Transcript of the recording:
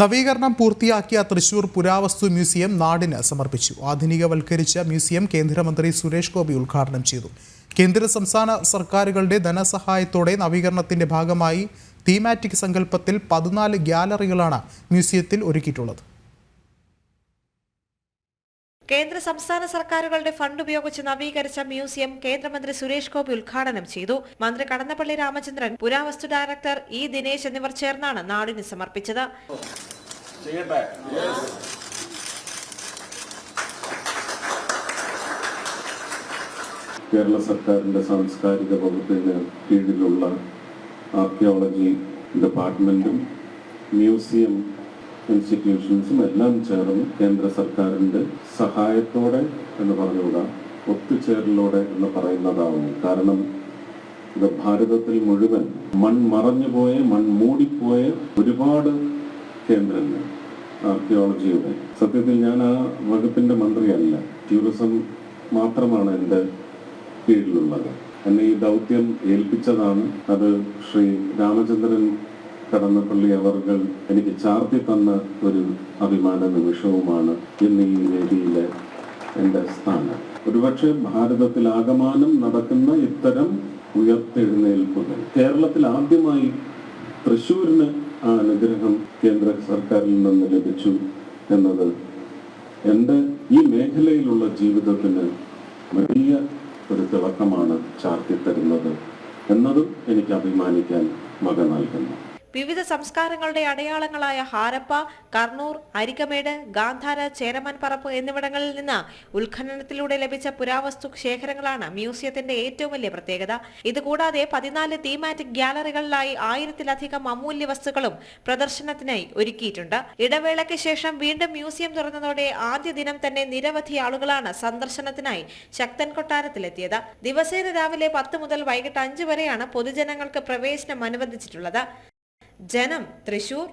നവീകരണം പൂർത്തിയാക്കിയ തൃശൂർ പുരാവസ്തു മ്യൂസിയം നാടിന് സമർപ്പിച്ചു. ആധുനികവൽക്കരിച്ച മ്യൂസിയം കേന്ദ്രമന്ത്രി സുരേഷ് ഗോപി ഉദ്ഘാടനം ചെയ്തു. കേന്ദ്ര സംസ്ഥാന സർക്കാരുകളുടെ ധനസഹായത്തോടെ നവീകരണത്തിന്റെ ഭാഗമായി തീമാറ്റിക് സങ്കല്പത്തിൽ പതിനാല് ഗ്യാലറികളാണ് മ്യൂസിയത്തിൽ ഒരുക്കിയിട്ടുള്ളത്. കേന്ദ്ര സംസ്ഥാന സർക്കാരുകളുടെ ഫണ്ട് ഉപയോഗിച്ച് നവീകരിച്ച മ്യൂസിയം കേന്ദ്രമന്ത്രി സുരേഷ് ഗോപി ഉദ്ഘാടനം ചെയ്തു. മന്ത്രി കടന്നപ്പള്ളി രാമചന്ദ്രൻ പുരാവസ്തു ഡയറക്ടർ ഇ ദിനേശ് എന്നിവർ ചേർന്നാണ് നാടിന് സമർപ്പിച്ചത്. കേരള സർക്കാരിന്റെ സാംസ്കാരിക വകുപ്പിന് കീഴിലുള്ള ആർക്കിയോളജി ഡിപ്പാർട്ട്മെന്റും മ്യൂസിയം ഇൻസ്റ്റിറ്റ്യൂഷൻസും എല്ലാം ചേർന്ന് കേന്ദ്ര സർക്കാരിന്റെ സഹായത്തോടെ എന്ന് പറഞ്ഞുകൂടാ ഒത്തുചേരലോടെ എന്ന് പറയുന്നതാവും കാരണം ഇത് ഭാരതത്തിൽ മുഴുവൻ മൺ മറഞ്ഞുപോയ മൺ മൂടിപ്പോയ ഒരുപാട് കേന്ദ്രങ്ങൾ ആർക്കിയോളജിയുടെ. സത്യത്തിൽ ഞാൻ ആ വകുപ്പിന്റെ മന്ത്രിയല്ല. ടൂറിസം മാത്രമാണ് എന്റെ കീഴിലുള്ളത്. എന്നെ ഈ ദൗത്യം ഏൽപ്പിച്ചതാണ്. അത് ശ്രീ രാമചന്ദ്രൻ കടന്നപ്പള്ളി അവർകൾ എനിക്ക് ചാർത്തി തന്ന ഒരു അഭിമാന നിമിഷവുമാണ് ഇന്ന് ഈ വേദിയിലെ എന്റെ സ്ഥാനം. ഒരുപക്ഷെ ഭാരതത്തിൽ ആകമാനം നടക്കുന്ന ഇത്തരം ഉയർത്തെഴുന്നേൽപ്പുകൾ കേരളത്തിൽ ആദ്യമായി തൃശ്ശൂരിന് ആ അനുഗ്രഹം കേന്ദ്ര സർക്കാരിൽ നിന്ന് ലഭിച്ചു എന്നത് എന്റെ ഈ മേഖലയിലുള്ള ജീവിതത്തിന് വലിയ ഒരു തിളക്കമാണ് ചാർത്തി തരുന്നത് എന്നതും എനിക്ക് അഭിമാനിക്കാൻ വക നൽകുന്നു. വിവിധ സംസ്കാരങ്ങളുടെ അടയാളങ്ങളായ ഹാരപ്പ കർണൂർ അരികമേട് ഗാന്ധാര ചേരമൻപറപ്പ് എന്നിവിടങ്ങളിൽ നിന്ന് ഉത്ഖനനത്തിലൂടെ ലഭിച്ച പുരാവസ്തു ശേഖരങ്ങളാണ് മ്യൂസിയത്തിന്റെ ഏറ്റവും വലിയ പ്രത്യേകത. ഇതുകൂടാതെ പതിനാല് തീമാറ്റിക് ഗ്യാലറികളിലായി ആയിരത്തിലധികം അമൂല്യ വസ്തുക്കളും പ്രദർശനത്തിനായി ഒരുക്കിയിട്ടുണ്ട്. ഇടവേളയ്ക്ക് ശേഷം വീണ്ടും മ്യൂസിയം തുറന്നതോടെ ആദ്യ ദിനം തന്നെ നിരവധി ആളുകളാണ് സന്ദർശനത്തിനായി ശക്തൻ കൊട്ടാരത്തിലെത്തിയത് ദിവസേന രാവിലെ പത്ത് മുതൽ വൈകിട്ട് അഞ്ച് വരെയാണ് പൊതുജനങ്ങൾക്ക് പ്രവേശനം അനുവദിച്ചിട്ടുള്ളത്. ജനം തൃശൂർ.